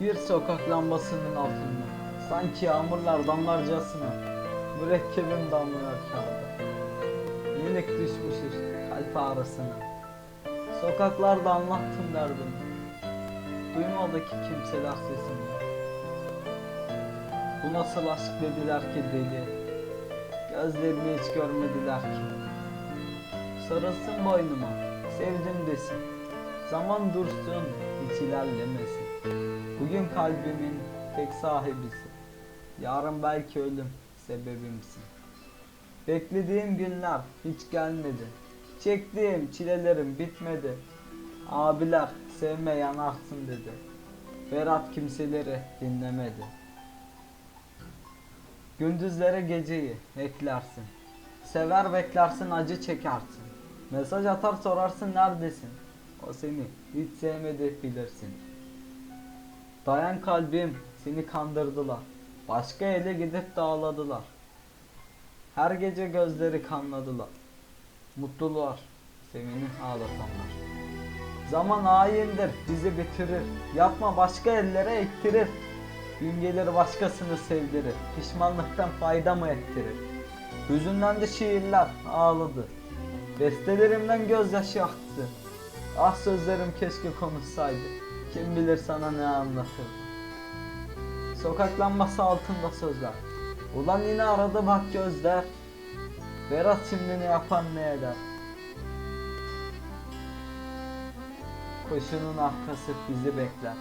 Bir sokak lambasının altında sanki yağmurlar damlarcasına mürekkebim damlıyor kağıda. Yenik düşmüşüz kalp ağrısına. Sokaklarda anlattım derdimi. Duymadı ki kimseler sesimi. Bu nasıl aşk dediler ki deli. Gözlerini hiç görmediler ki. Sarılsın boynuma, sevdim desin. Zaman dursun, hiç ilerlemesin. Bugün kalbimin tek sahibisin. Yarın belki ölüm sebebimsin. Beklediğim günler hiç gelmedi. Çektiğim çilelerim bitmedi. Abiler sevme yanarsın dedi. Berat kimseleri dinlemedi. Gündüzlere geceyi eklersin. Sever beklersin acı çekersin. Mesaj atar sorarsın neredesin? O seni hiç sevmedi bilirsin. Dayan kalbim seni kandırdılar. Başka ele gidip dağladılar. Her gece gözleri kanladılar. Mutlular seveni ağlatanlar. Zaman haindir bizi bitirir. Yapma başka ellere ektirir. Gün gelir başkasını sevdirir. Pişmanlıktan fayda mı ettirir? Hüzünlendi şiirler ağladı. Bestelerimden gözyaşı aktı. Ah sözlerim keşke konuşsaydı. Kim bilir sana ne anlatırdı. Sokak lambası altında sözler. Ulan yine aradı bak gözler. Berat şimdi ne yapar ne eder. Koşunun arkası bizi bekler.